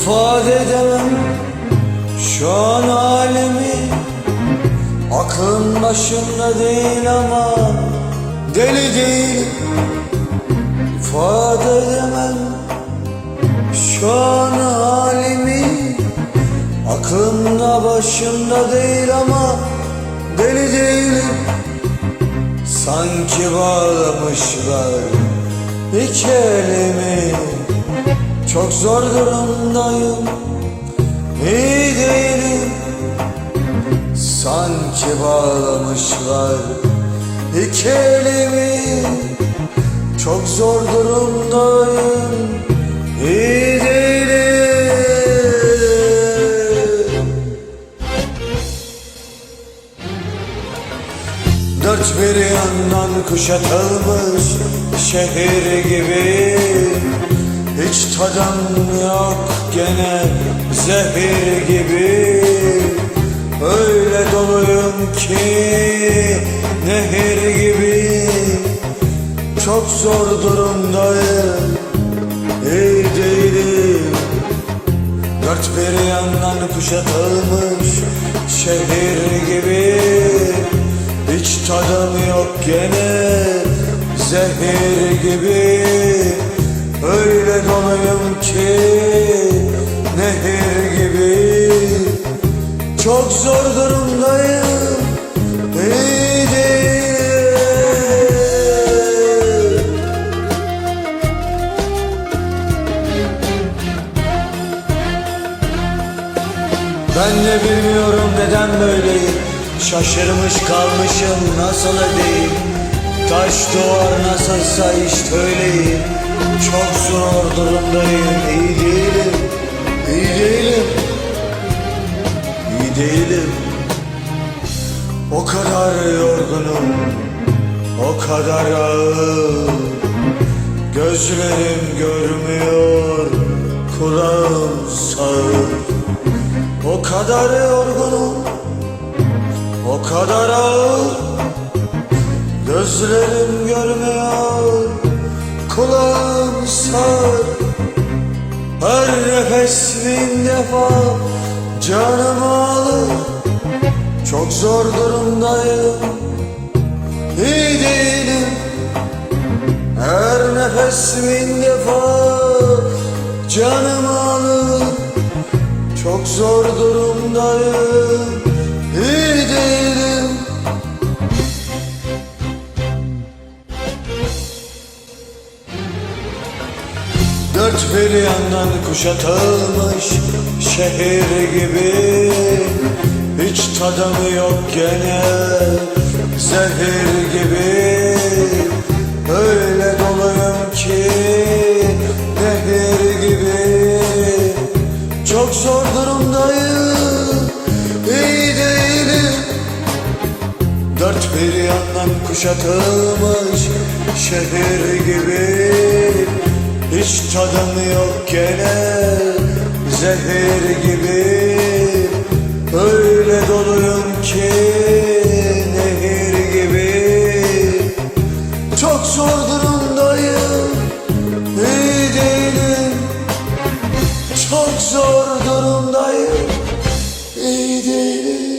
İfade edemem şu an halimi Aklım başımda değil ama deli değil. İfade edemem şu an halimi Aklımda başımda değil ama deli değilim Sanki bağlamışlar iki elimi Çok zor durumdayım iyi değilim. Sanki bağlamışlar iki elimi. Çok zor durumdayım iyi değilim. Dört bir yandan kuşatılmış şehir gibi Tadım yok gene zehir gibi. Öyle doluyum ki nehir gibi. Çok zor durumdayım iyi değilim. Dört bir yandan kuşatılmış şehir gibi. Hiç tadım yok gene zehir gibi zor durumdayım. İyi değilim Ben de bilmiyorum neden böyleyim. Şaşırmış kalmışım nasıl edeyim? Taş duvar nasılsa işte öyleyim Çok zor durumdayım iyi değilim iyi değilim değilim. O kadar yorgunum O kadar ağır. Gözlerim görmüyor Kulağım sağır. O kadar yorgunum O kadar ağır. Gözlerim görmüyor Kulağım sağır. Her nefes bin defa Canım alır Çok zor durumdayım. İyi değilim. Her nefes bin defa Canım alır çok zor durumdayım Bir yandan kuşatılmış şehir gibi. Hiç tadımı yok gene zehir gibi. Öyle doluyum ki nehir gibi. Çok zor durumdayım iyi değilim. Dört bir yandan kuşatılmış şehir gibi tadım yok gene. Zehir gibi Öyle doluyum ki nehir gibi. Çok zor durumdayım iyi değilim. Çok zor durumdayım iyi değilim